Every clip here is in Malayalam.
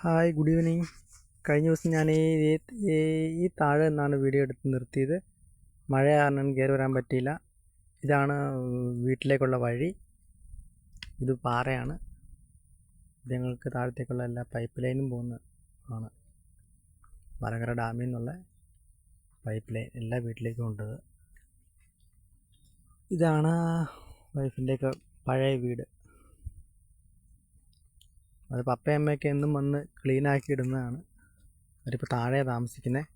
ഹായ് ഗുഡ് ഈവനിങ് കഴിഞ്ഞ ദിവസം ഞാൻ ഈ ഈ- താഴെ നിന്നാണ് വീഡിയോ എടുത്ത് നിർത്തിയത്. മഴ കാരണം കയറി വരാൻ പറ്റിയില്ല. ഇതാണ് വീട്ടിലേക്കുള്ള വഴി. ഇത് പാറയാണ്. ഞങ്ങൾക്ക് താഴത്തേക്കുള്ള എല്ലാ പൈപ്പ് ലൈനും പോകുന്ന ആണ്. മലങ്കര ഡാമിൽ നിന്നുള്ള പൈപ്പ് ലൈൻ എല്ലാ വീട്ടിലേക്കും ഉണ്ട് ഇതാണ് വൈഫിന്റെയൊക്കെ പഴയ വീട്. അത് പപ്പയും എന്നും വന്ന് ക്ലീൻ ആക്കി ഇടുന്നതാണ് അവരിപ്പോൾ താഴെ താമസിക്കുന്നത്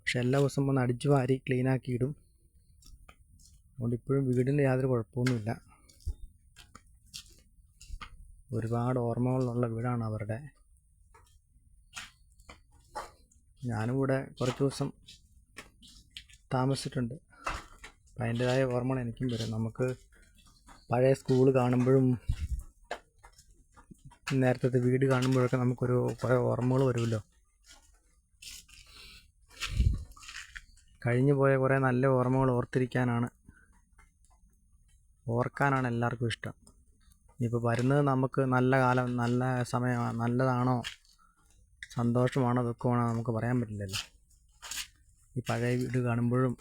പക്ഷെ എല്ലാ ദിവസവും വന്ന് അടിച്ചു വാരി ക്ലീൻ ആക്കി ഇടും അതുകൊണ്ട് ഇപ്പോഴും വീടിന് യാതൊരു കുഴപ്പമൊന്നുമില്ല. ഒരുപാട് ഓർമ്മകളുള്ള വീടാണ് അവരുടെ. ഞാനും കൂടെ കുറച്ച് ദിവസം താമസിച്ചിട്ടുണ്ട്. അപ്പം അതിന്റെതായ ഓർമ്മകൾ എനിക്കും വരും. നമുക്ക് പഴയ സ്കൂൾ കാണുമ്പോഴും നേരത്തെ വീട് കാണുമ്പോഴൊക്കെ നമുക്കൊരു കുറേ ഓർമ്മകൾ വരുമല്ലോ. കഴിഞ്ഞു പോയ കുറേ നല്ല ഓർമ്മകൾ ഓർത്തിരിക്കാനാണ്. ഓർക്കാനാണ് എല്ലാവർക്കും ഇഷ്ടം. ഇനിയിപ്പോൾ വരുന്നത് നമുക്ക് നല്ല കാലം നല്ല സമയമാണ് നല്ലതാണോ സന്തോഷമാണോ ദുഃഖമാണോ നമുക്ക് പറയാൻ പറ്റില്ലല്ലോ. ഈ പഴയ വീട് കാണുമ്പോഴും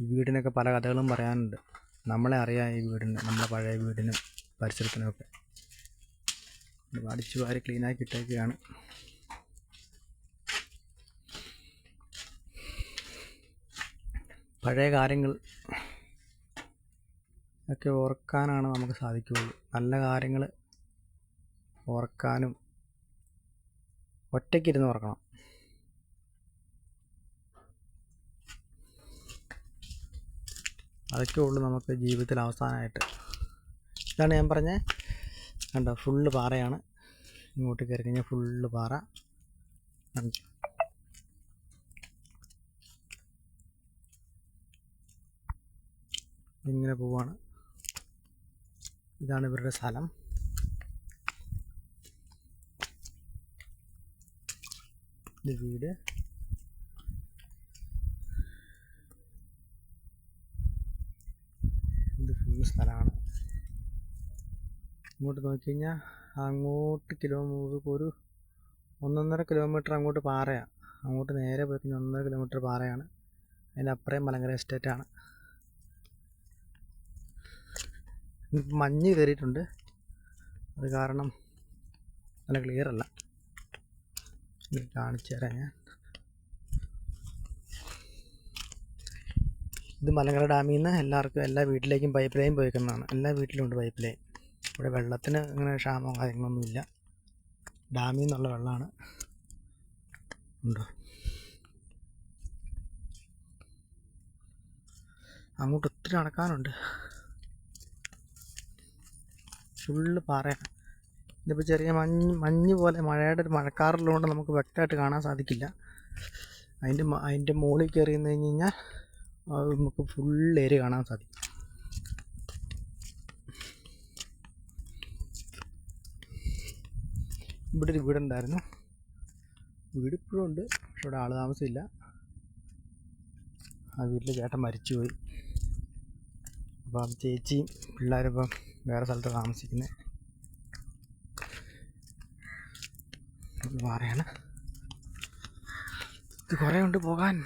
ഈ വീടിനൊക്കെ പല കഥകളും പറയാനുണ്ട്. നമ്മളെ അറിയാം ഈ വീടിന് നമ്മളെ പഴയ വീടിനും പരിസരത്തിനുമൊക്കെ അടിച്ചു വാരി ക്ലീനാക്കി ഇട്ടേക്കുകയാണ്. പഴയ കാര്യങ്ങൾ ഒക്കെ ഓർക്കാനാണ് നമുക്ക് സാധിക്കുകയുള്ളൂ. നല്ല കാര്യങ്ങൾ ഓർക്കാനും ഒറ്റയ്ക്കിരുന്ന് ഓർക്കണം. അതൊക്കെ ഉള്ളൂ നമുക്ക് ജീവിതത്തിൽ അവസാനമായിട്ട്. ഇതാണ് ഞാൻ പറഞ്ഞത്. കണ്ടോ? ഫുള്ള് പാറയാണ്. ഇങ്ങോട്ട് കയറി കഴിഞ്ഞാൽ ഫുള്ള് പാറ. ഇങ്ങനെ പോവാണ്. ഇതാണ് ഇവരുടെ സ്ഥലം. ഇത് വീട് ഇത് ഫുൾ സ്ഥലമാണ് ഇങ്ങോട്ട് നോക്കിക്കഴിഞ്ഞാൽ അങ്ങോട്ട് കിലോമീറ്റർ ഒരു ഒന്നൊന്നര കിലോമീറ്റർ അങ്ങോട്ട് പാറയാണ് അങ്ങോട്ട് നേരെ പോയി കഴിഞ്ഞാൽ ഒന്നര കിലോമീറ്റർ പാറയാണ്. അതിന്റെ അപ്പുറം മലങ്കര എസ്റ്റേറ്റാണ് മഞ്ഞ് കയറിയിട്ടുണ്ട്. അത് കാരണം നല്ല ക്ലിയർ അല്ല. കാണിച്ചു തരാം ഞാൻ. ഇത് മലങ്കര ഡാമിൽ നിന്ന് എല്ലാവർക്കും എല്ലാ വീട്ടിലേക്കും പൈപ്പ് ലൈൻ പോയിക്കുന്നതാണ്. എല്ലാ വീട്ടിലും ഉണ്ട് പൈപ്പ് ലൈൻ ഇവിടെ വെള്ളത്തിന് അങ്ങനെ കാര്യങ്ങളൊന്നും കാര്യങ്ങളൊന്നുമില്ല ഡാമിൽ നിന്നുള്ള വെള്ളമാണ്. ഉണ്ടോ? അങ്ങോട്ട് ഒത്തിരി നടക്കാനുണ്ട്. ഫുള്ള് പാറയാണ് ഇതിപ്പോൾ ചെറിയ മഞ്ഞ് മഞ്ഞ് പോലെ മഴയുടെ ഒരു മഴക്കാറുള്ളതുകൊണ്ട് നമുക്ക് വ്യക്തമായിട്ട് കാണാൻ സാധിക്കില്ല. അതിന്റെ അതിന്റെ മുകളിൽ കയറി നിന്ന് കഴിഞ്ഞ് കഴിഞ്ഞാൽ നമുക്ക് ഫുൾ ഏരിയ കാണാൻ സാധിക്കും. ഇവിടെ ഒരു വീടുണ്ടായിരുന്നു. വീട് ഇപ്പോഴും ഉണ്ട് പക്ഷെ ഇവിടെ ആൾ താമസമില്ല. ആ വീട്ടിൽ ചേട്ടൻ മരിച്ചുപോയി. അപ്പോൾ ആ ചേച്ചിയും പിള്ളേരും ഇപ്പം വേറെ സ്ഥലത്ത് താമസിക്കുന്നത് പറയാണ് ഇത് കുറേ ഉണ്ട് പോകാൻ.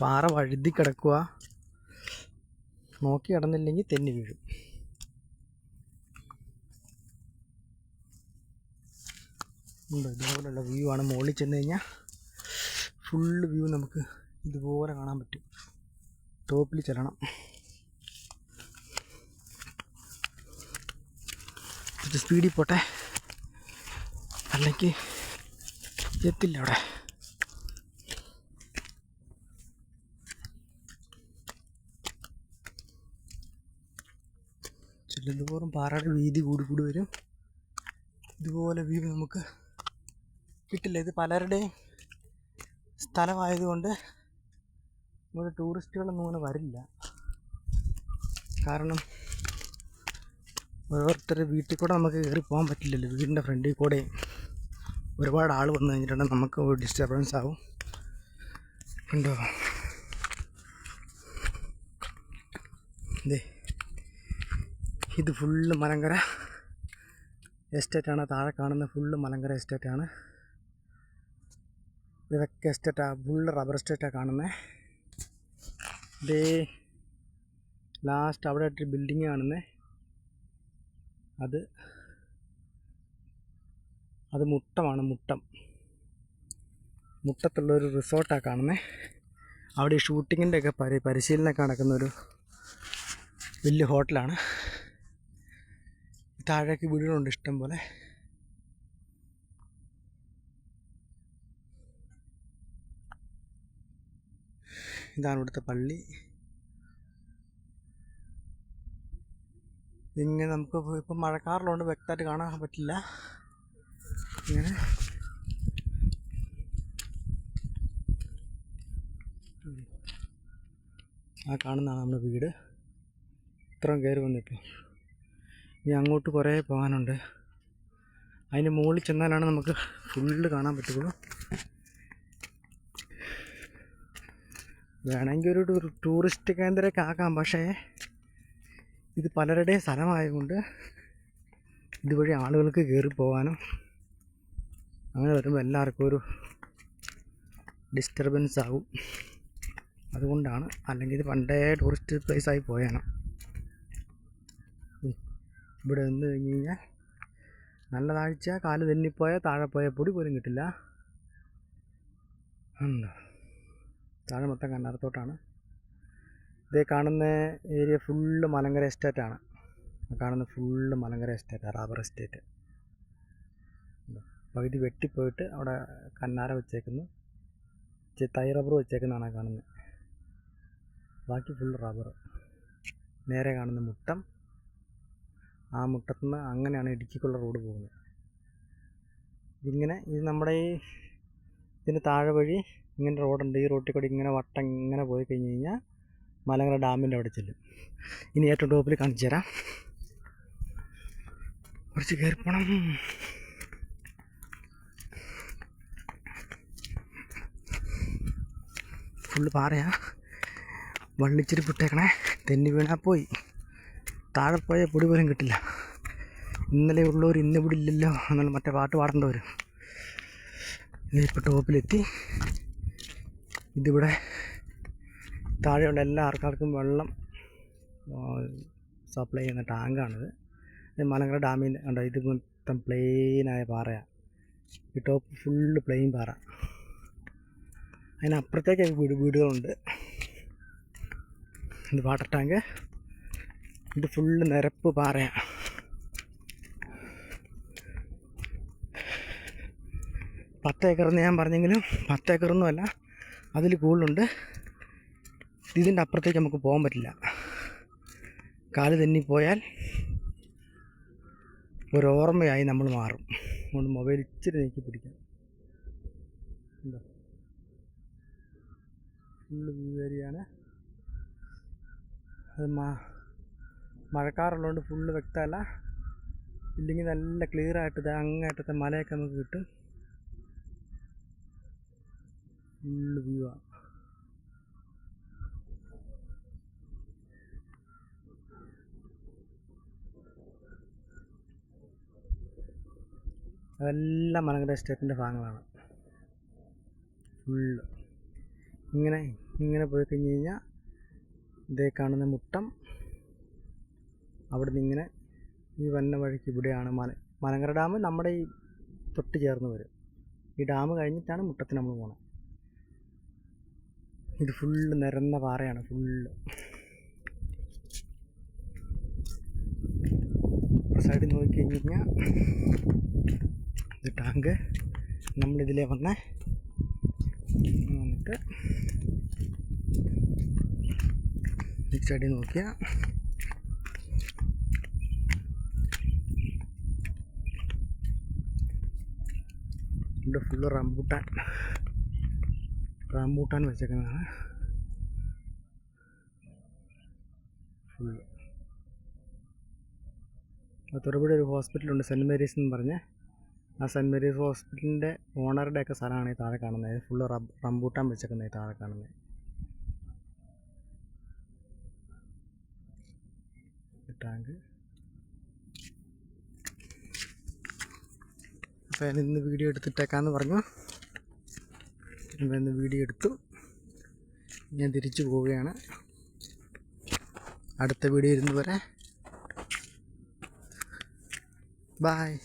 പാറ വഴുതി കിടക്കുക നോക്കി കിടന്നില്ലെങ്കിൽ തെന്നി വീഴും. ഇതുപോലുള്ള വ്യൂ ആണ് മുകളിൽ ചെന്ന് കഴിഞ്ഞാൽ ഫുള്ള് വ്യൂ നമുക്ക് ഇതുപോലെ കാണാൻ പറ്റും. ടോപ്പിൽ ചെല്ലണം. സ്പീഡിൽ പോട്ടെ. അല്ലെങ്കിൽ എത്തില്ല അവിടെ. ചെല്ലുന്തോറും പാറയുടെ വീതി കൂടി കൂടി വരും ഇതുപോലെ വ്യൂ നമുക്ക് കിട്ടില്ല. ഇത് പലരുടെയും സ്ഥലമായതുകൊണ്ട് ഇവിടെ ടൂറിസ്റ്റുകളൊന്നും അങ്ങനെ വരില്ല. കാരണം ഓരോരുത്തരുടെ വീട്ടിൽ കൂടെ നമുക്ക് കയറി പോകാൻ പറ്റില്ലല്ലോ. വീടിന്റെ ഫ്രണ്ടിൽ കൂടെ ഒരുപാട് ആൾ വന്നു കഴിഞ്ഞിട്ടുണ്ടെങ്കിൽ നമുക്ക് ഡിസ്റ്റർബൻസ് ആവും. ഉണ്ടോ? ദേ ഇത് ഫുള്ള് മലങ്കര എസ്റ്റേറ്റാണ് താഴെ കാണുന്ന ഫുള്ള് മലങ്കര എസ്റ്റേറ്റാണ് ഇതൊക്കെ എസ്റ്റേറ്റാണ് ഫുള്ള് റബ്ബർ എസ്റ്റേറ്റാണ് കാണുന്നത് ദേ ലാസ്റ്റ് അവിടെ ഒരു ബിൽഡിങ് കാണുന്നത് അത് അത് മുട്ടമാണ് മുട്ടം. മുട്ടത്തുള്ളൊരു റിസോർട്ടാണ് കാണുന്നത് അവിടെ ഈ ഷൂട്ടിങ്ങിന്റെ ഒക്കെ പരി പരിശീലനമൊക്കെ നടക്കുന്നൊരു വലിയ ഹോട്ടലാണ് താഴേക്ക് വീടുകളുണ്ട് ഇഷ്ടം പോലെ. ഇതാണ് ഇവിടുത്തെ പള്ളി. ഇങ്ങനെ നമുക്ക് ഇപ്പം മഴക്കാറിലുണ്ട് വ്യക്തമായിട്ട് കാണാൻ പറ്റില്ല. ഇങ്ങനെ. ആ കാണുന്നതാണ് നമ്മുടെ വീട്. ഇത്രയും കയറി വന്നിപ്പോൾ ഇനി അങ്ങോട്ട് കുറേ പോകാനുണ്ട്. അതിന് മുകളിൽ ചെന്നാലാണ് നമുക്ക് ഫുള്ള് കാണാൻ പറ്റുള്ളൂ. വേണമെങ്കിൽ ഒരു ടൂറിസ്റ്റ് കേന്ദ്രമൊക്കെ ആക്കാം പക്ഷേ ഇത് പലരുടെയും സ്ഥലമായതുകൊണ്ട് ഇതുവഴി ആളുകൾക്ക് കയറി പോകാനും അങ്ങനെ വരുമ്പോൾ എല്ലാവർക്കും ഒരു ഡിസ്റ്റർബൻസ് ആകും അതുകൊണ്ടാണ്. അല്ലെങ്കിൽ ഇത് പണ്ടേ ടൂറിസ്റ്റ് പ്ലേസ് ആയി പോയാണ് ഇവിടെ നിന്ന് കഴിഞ്ഞ് കഴിഞ്ഞാൽ നല്ല താഴ്ച കാൽ തെന്നിപ്പോയാൽ താഴെ പോയ പൊടി പോലും കിട്ടില്ല. താഴെ മൊത്തം കണ്ണാറത്തോട്ടാണ് ഇതേ കാണുന്ന ഏരിയ ഫുള്ള് മലങ്കര എസ്റ്റേറ്റാണ് കാണുന്ന full Malankara estate rubber estate പകുതി വെട്ടിപ്പോയിട്ട് അവിടെ കന്നാര വെച്ചേക്കുന്നു. തൈ റബ്ബർ വെച്ചേക്കുന്നതാണ് കാണുന്നത്. ബാക്കി ഫുൾ റബ്ബർ നേരെ കാണുന്ന മുട്ടം. ആ മുട്ടത്തുനിന്ന് അങ്ങനെയാണ് ഇടുക്കിക്കുള്ള റോഡ് പോകുന്നത്. ഇതിങ്ങനെ ഇത് നമ്മുടെ ഈ ഇതിന് താഴെ വഴി ഇങ്ങനെ റോഡുണ്ട്. ഈ റോട്ടിൽ കൂടി ഇങ്ങനെ വട്ടം ഇങ്ങനെ പോയി കഴിഞ്ഞ് കഴിഞ്ഞാൽ മലങ്കര ഡാമിന്റെ അവിടെ ചെല്ലും. ഇനി ഏറ്റവും ടോപ്പിൽ കാണിച്ചു തരാം. കുറച്ച് കയറി പോണം. ഫുള്ള് പാറയാ. വള്ളിച്ചിരി പുട്ടേക്കണേ. തെന്നി വീണാൽ പോയി. താഴെ പോയാൽ പൊടി പോലും കിട്ടില്ല. ഇന്നലെ ഉള്ളവർ ഇന്ന് ഇവിടെ ഇല്ലല്ലോ എന്നുള്ള മറ്റേ പാട്ട് പാടേണ്ടി വരും ഇപ്പോൾ ടോപ്പിലെത്തി. ഇതിവിടെ താഴെയുള്ള എല്ലാ ആൾക്കാർക്കും വെള്ളം സപ്ലൈ ചെയ്യുന്ന ടാങ്കാണിത്. മലങ്കര ഡാമിൽ ഉണ്ടോ ഇത് മൊത്തം പ്ലെയിനായ പാറയാണ് ഈ ടോപ്പ് ഫുള്ള് പ്ലെയിൻ പാറ. അതിനപ്പുറത്തേക്ക് വീട് വീടുകളുണ്ട്. ഇത് വാട്ടർ ടാങ്ക്. ഇത് ഫുള്ള് നിരപ്പ് പാറയാണ് പത്ത് ഏക്കറെന്ന് ഞാൻ പറഞ്ഞെങ്കിലും പത്ത് ഏക്കറൊന്നുമല്ല അതിൽ കൂടുതലുണ്ട്. ഇതിന്റെ അപ്പുറത്തേക്ക് നമുക്ക് പോകാൻ പറ്റില്ല. കാൽ തെന്നിപ്പോയാൽ ഒരു ഓർമ്മയായി നമ്മൾ മാറും. അതുകൊണ്ട് മൊബൈൽ ഇച്ചിരി നീക്കി പിടിക്കാം. എന്താ ഫുള്ള് വ്യൂ ഏരിയയാണ് അത് മ മഴക്കാറുള്ളതുകൊണ്ട് ഫുള്ള് വ്യക്തമല്ല. ഇല്ലെങ്കിൽ നല്ല ക്ലിയർ ആയിട്ട് ഇത് അങ്ങേറ്റത്തെ മലയൊക്കെ നമുക്ക് കിട്ടും. ഫുള്ള് വ്യൂ ആണ് അതെല്ലാം മലങ്കര എസ്റ്റേറ്റിന്റെ ഭാഗങ്ങളാണ്. ഫുള്ള് ഇങ്ങനെ ഇങ്ങനെ പോയി കഴിഞ്ഞ് കഴിഞ്ഞാൽ ഇതേ കാണുന്ന മുട്ടം. അവിടെ നിന്ന് ഇങ്ങനെ ഈ വന്ന വഴിക്ക് ഇവിടെയാണ് മന മലങ്കര ഡാം നമ്മുടെ ഈ തൊട്ട് ചേർന്ന് വരും. ഈ ഡാം കഴിഞ്ഞിട്ടാണ് മുട്ടത്തിന് നമ്മൾ പോണത് ഇത് ഫുള്ള് നിരന്ന പാറയാണ് ഫുള്ള് സൈഡിൽ നോക്കി കഴിഞ്ഞ് കഴിഞ്ഞാൽ ഇത് ടാങ്ക്. നമ്മളിതിലേ വന്നേ. വന്നിട്ട് ഈ സൈഡിൽ നോക്കിയാൽ ഇവിടെ ഫുള്ള് റംബൂട്ടാൻ. റംബൂട്ടാൻ വെച്ചേക്കുന്നതാണ്. ഫുള്ള് തൊടുപുഴ ഒരു ഹോസ്പിറ്റലുണ്ട് സെന്റ് മേരീസ് എന്ന് പറഞ്ഞ്. ആ സെന്റ് മേരീസ് ഹോസ്പിറ്റലിന്റെ ഓണറുടെ ഒക്കെ സ്ഥലമാണ് ഈ താഴെ കാണുന്നത്. ഫുള്ള് റബ് റംബൂട്ടാൻ വെച്ചേക്കുന്നത് ഈ താഴെ കാണുന്നത്. ടാങ്ക്. അപ്പോൾ ഞാൻ ഇന്ന് വീഡിയോ എടുത്തിട്ടേക്കാന്ന് പറഞ്ഞു. ഇന്ന് വീഡിയോ എടുത്തു. ഞാൻ തിരിച്ചു പോവുകയാണ്. അടുത്ത വീഡിയോ ഇരുന്ന് വരെ. ബായ്